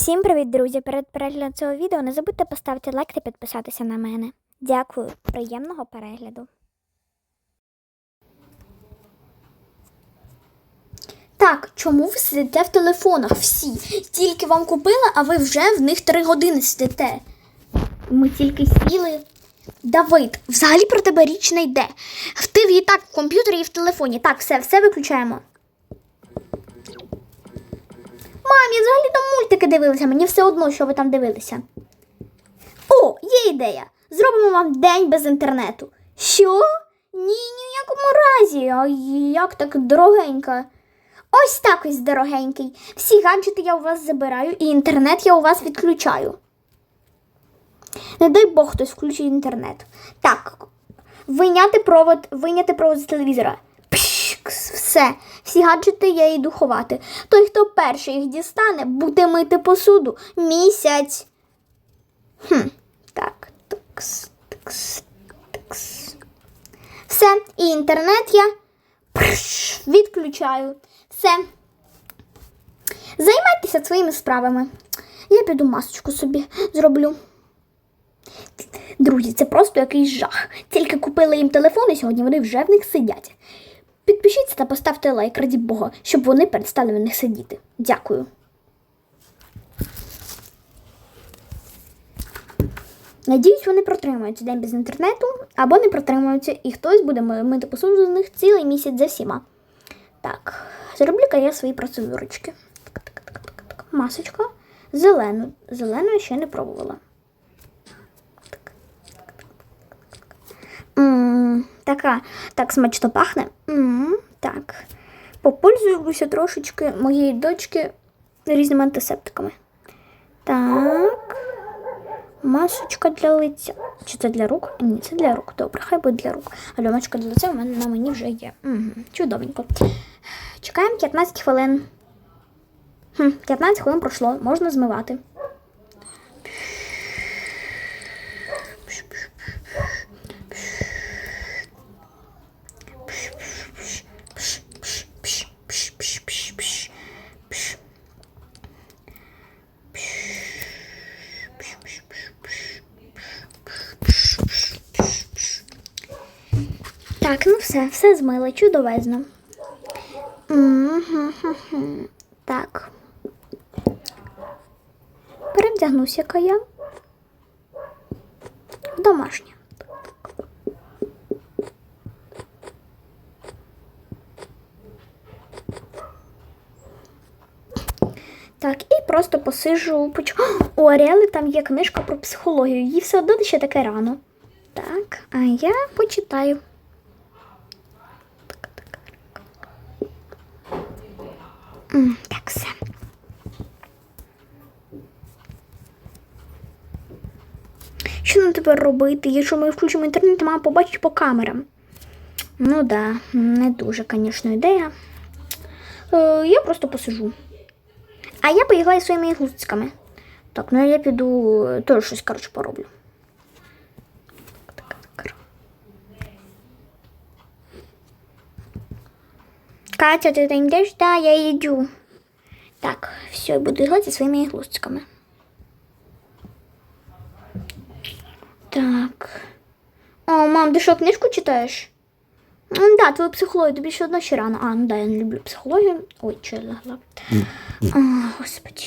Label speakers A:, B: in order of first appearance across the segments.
A: Всім привіт, друзі! Перед переглядом цього відео не забудьте поставити лайк та підписатися на мене. Дякую, приємного перегляду. Так, чому ви сидите в телефонах всі? Тільки вам купила, а ви вже в них три години сидите. Ми тільки сіли. Давид, взагалі про тебе річ не йде. Ти і так в комп'ютері і в телефоні. Так, все, все виключаємо. Мам, я взагалі там мультики дивилася, мені все одно, що ви там дивилися. О, є ідея. Зробимо вам день без інтернету. Що? Ні, ні в якому разі. А як так дорогенька? Ось так ось дорогенький. Всі гаджети я у вас забираю, і інтернет я у вас відключаю. Не дай Бог хтось включить інтернет. Так, вийняти провод, вийняти провод з телевізора. Все, всі гаджети я йду ховати. Той, хто перший їх дістане, буде мити посуду місяць. Хм, так, такс, такс, такс. Все, і інтернет я пш, відключаю. Все. Займайтеся своїми справами. Я піду масочку собі зроблю. Друзі, це просто якийсь жах. Тільки купили їм телефони сьогодні, вони вже в них сидять. Підпишіться та поставте лайк, раді Бога, щоб вони перестали в них сидіти. Дякую. Надіюсь, вони протримаються день без інтернету або не протримаються, і хтось буде мити посуду з них цілий місяць за всіма. Так, зроблю-ка я свої процедурочки. Так, так, так, так, так. Масочка. Зелену. Зелену я ще не пробувала. Така, так смачно пахне. М, так. Попользуюся трошечки моєї дочки різними антисептиками. Так. Масочка для лиця. Чи це для рук? Ні, це для рук. Добре, хай буде для рук. Альоночка для лиця у мене на мені вже є. Угу. Чудовенько. Чекаємо 15 хвилин. Хм, 15 хвилин пройшло, можна змивати. Так, ну все, все змила, чудовезно. Так. Перевдягнуся-ка я. В Так, і просто посижу. Поч... У Аріели там є книжка про психологію. Їй все одно ще таке рано. Так, а я почитаю. Так, так. М, Так, все. Що нам тепер робити? Якщо ми включимо інтернет, мама побачить по камерам. Ну да, не дуже, звісно, ідея. Е, я просто посижу. А я поіграю своїми густками. Так, ну я піду е, теж щось, коротше, пороблю. Катя, ти там йдеш? Да, я йду. Так, все, буду грати зі своїми іглустками. Так. О, мам, ти що, книжку читаєш? Да, твою психологію, тобі ще одно ще рано. А, ну да, я не люблю психологію. Ой, що я лягла. Господи.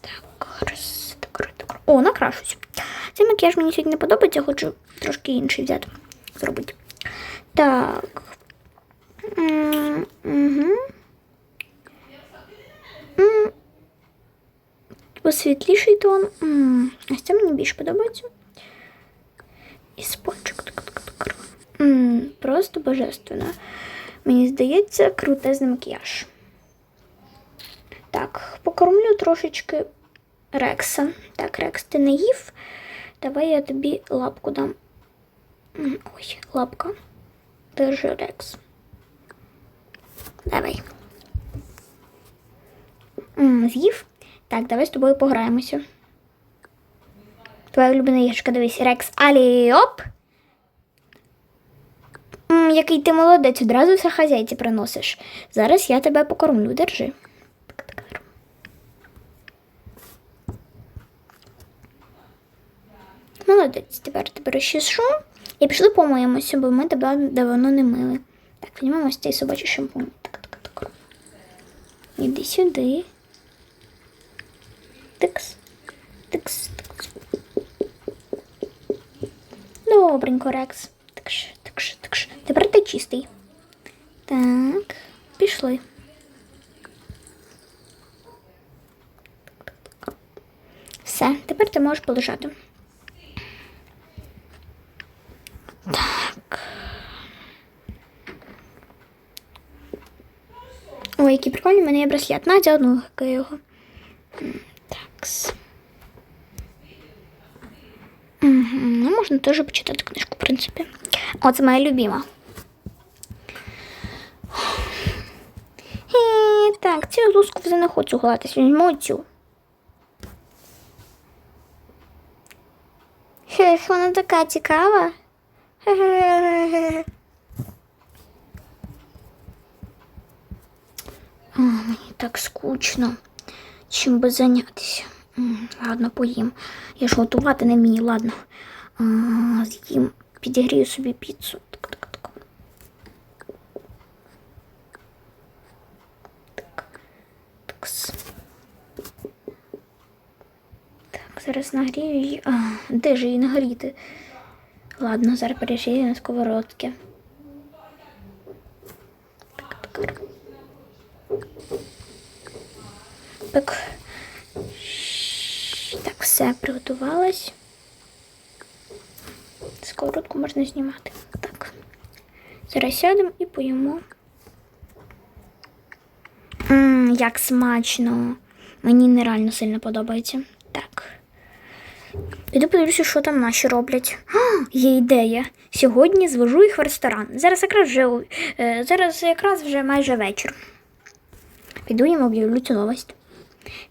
A: Так, раз, так, раз, так. О, накрашусь. Цей макіяж мені сьогодні не подобається, хочу трошки інший взяти. Зробити. Так. М, Угу. М. Посвітліший тон. М, Ось це мені більше подобається. І спончик. Так, так, так. М, Просто божественно. Мені здається, крутезний макіяж. Так, покормлю трошечки Рекса. Так, Рекс, ти не їв. Давай я тобі лапку дам. Ой, лапка. Держи Рекс. Давай. З'їв? Так, давай з тобою пограємося. Твоя улюблена іграшка, дивись, Рекс. Аліоп. Який ти молодець, одразу все хазяйці приносиш. Зараз я тебе покормлю, держи. Молодець, тепер тебе розчешу. І пішли помиємося, бо ми тебе давно не мили. Так, візьмемо ось цей собачий шампунь. Так, так, так. Іди сюди. Тикс. Тикс, тикс. Добренько, Рекс. Тепер ти чистий. Так, пішли. Все, тепер ти можеш полежати. Так. Ой, який прикольний, у мене є браслет. Надя одну його. Так. Угу. Ну, можна теж почитати книжку, в принципі. О, це моя любима. Так, цю луску вже не хочу гладитись, візьму цю. Хех, вона така цікава. Хе-хе-хе-хе. Мені так скучно. Чим би зайнятися? Ладно, поїм. Я ж готувати не вмію, ладно. З'їм, підігрію собі піцу. Так, так, так. Так. Так, зараз нагрію її. А, де ж її нагріти? Ладно, зараз перешию на сковородки. Так, так. Так. Так, все приготувалось. Сковородку можна знімати. Так. Зараз сядемо і поїмо. Ммм, як смачно. Мені нереально сильно подобається. Так. Піду подивлюся, що там наші роблять. А, є ідея. Сьогодні звожу їх в ресторан. Зараз якраз вже, е, зараз якраз вже майже вечір. Піду їм об'явлю цю новость.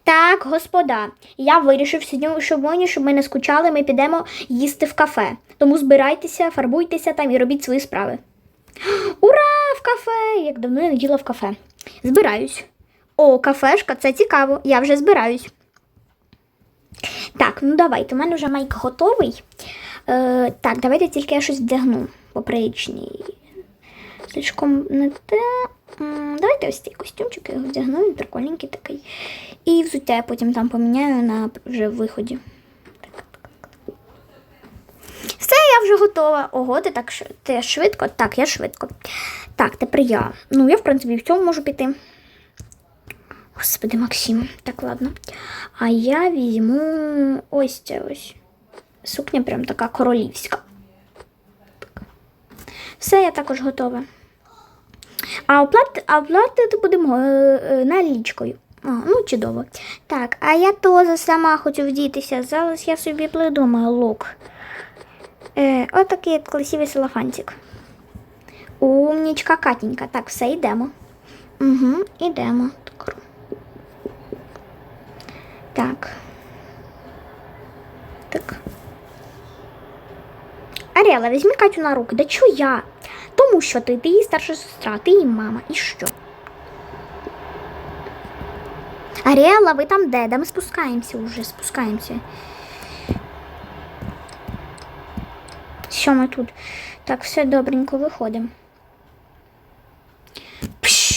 A: Так, господа, я вирішив сьогодні, щоб ми не скучали, ми підемо їсти в кафе. Тому збирайтеся, фарбуйтеся там і робіть свої справи. Ура! В кафе! Як давно я не їла в кафе. Збираюсь. О, кафешка, це цікаво. Я вже збираюсь. Так, ну давайте, у мене вже майк готовий. Е, так, давайте тільки я щось вдягну поприличній. Слишком не те. Давайте ось цей костюмчик я його вдягну, він прикольненький такий. І взуття я потім там поміняю на вже виході. Все, я вже готова. Ого, ти так ти швидко? Так, я швидко. Так, тепер я. Ну, я, в принципі, в цьому можу піти. Господи, Максим. Так, ладно. А я візьму ось це ось. Сукня прям така королівська. Все, я також готова. А оплати, а оплатити будемо е, е, налічкою. А, ну, чудово. Так, а я теж сама хочу вдітися. Зараз я собі придумаю лук. Е, отакий от красивий селофанчик. Умнічка Катенька. Так, все, йдемо. Угу, йдемо. Так. Так. Так. Аріела, візьми Катю на руки. Да чого я? Тому що ти, ти її старша сестра, ти її мама. І що? Аріела, ви там де? Да ми спускаємося уже, спускаємося. Що ми тут? Так, все добренько виходимо. Пш.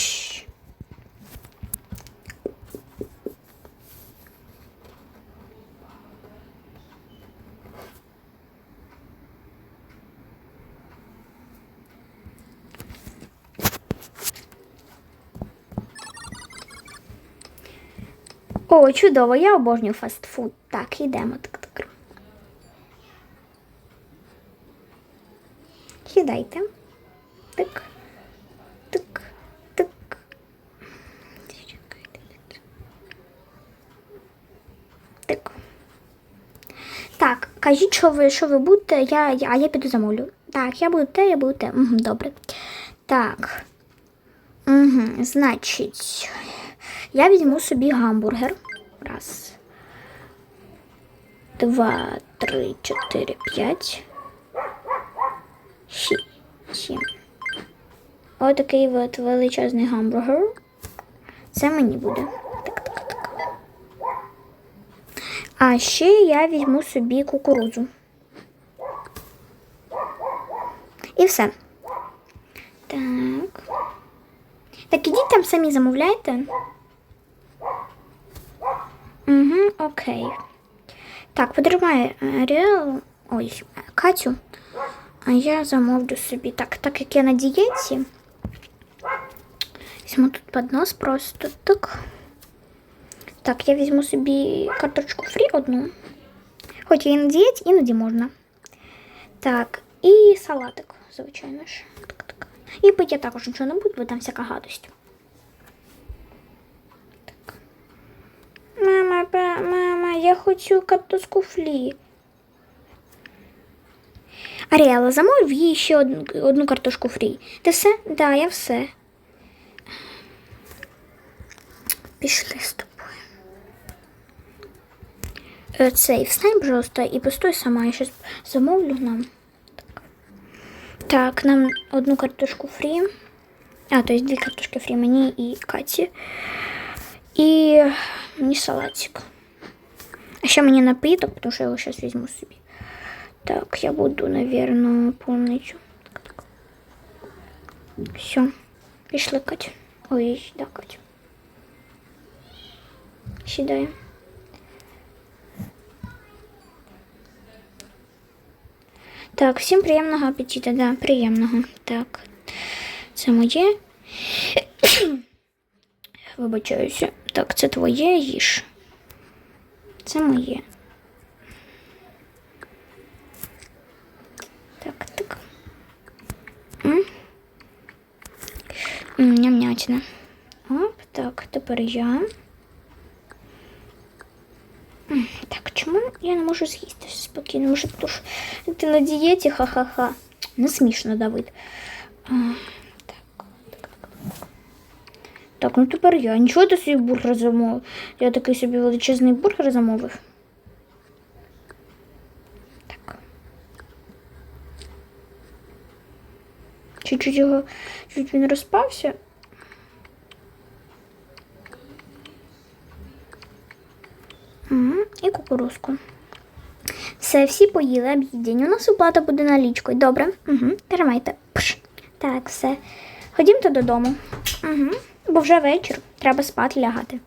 A: О, чудово, я обожнюю фастфуд. Так, йдемо. Так, так. Сідайте. Так. Так. Так. Так. Так, кажіть, що ви, що ви будете, я, я, а я піду замовлю. Так, я буду те, я буду те. Угу, добре. Так. Угу, значить, я візьму собі гамбургер. Раз. Два, три, чотири, п'ять. Шість. Сім. Отакий от величезний гамбургер. Це мені буде. Так, так, так. А ще я візьму собі кукурудзу. І все. Так. Так, ідіть там самі замовляйте. Угу, окей. Так, потримай Аріел. Ой, Катю. А я замовлю собі. Так, так як я на дієті. Візьму тут поднос просто так. Так, я візьму собі карточку фрі одну. Хоч я і на дієті, іноді можна. Так, і салатик, звичайно ж. Так, так. І пити я також нічого не буду, бо там всяка гадость. хочу картошку фрі. Аріела, замов їй ще одну, одну картошку фрі. Ти все? Да, я все. Пішли з тобою. Е, Цей, встань, пожалуйста, і постой сама. Я щас замовлю нам. Так. так, нам одну картошку фрі. А, то есть дві картошки фрі мені і Каті. І мені салатик. Ще мені напиток, тому що я його зараз візьму собі. Так, я буду. Так, так. Все. Пішли, Катя. Ой, да, Катя. Сідаємо. Так, всім приємного апетита, да, приємного. Так. Це моє. Вибачаюся. Так, це твоє їж. Це моє. Так, так. М? М, Ням-нятина. Оп, так, тепер я. М, Так, чому я не можу з'їсти спокійно? Може, тому що ти на дієті, ха-ха-ха. Не смішно, Давид. Так, ну тепер я. Нічого ти собі бургер замовив. Я такий собі величезний бургер замовив. Так. Чуть-чуть його, чуть він розпався. Угу. І кукурузку. Все, всі поїли об'їдень. У нас оплата буде налічкою. Добре. Угу. Тримайте. Пш. Так, все. Ходімте додому. Угу. Бо вже вечір. Треба спати лягати.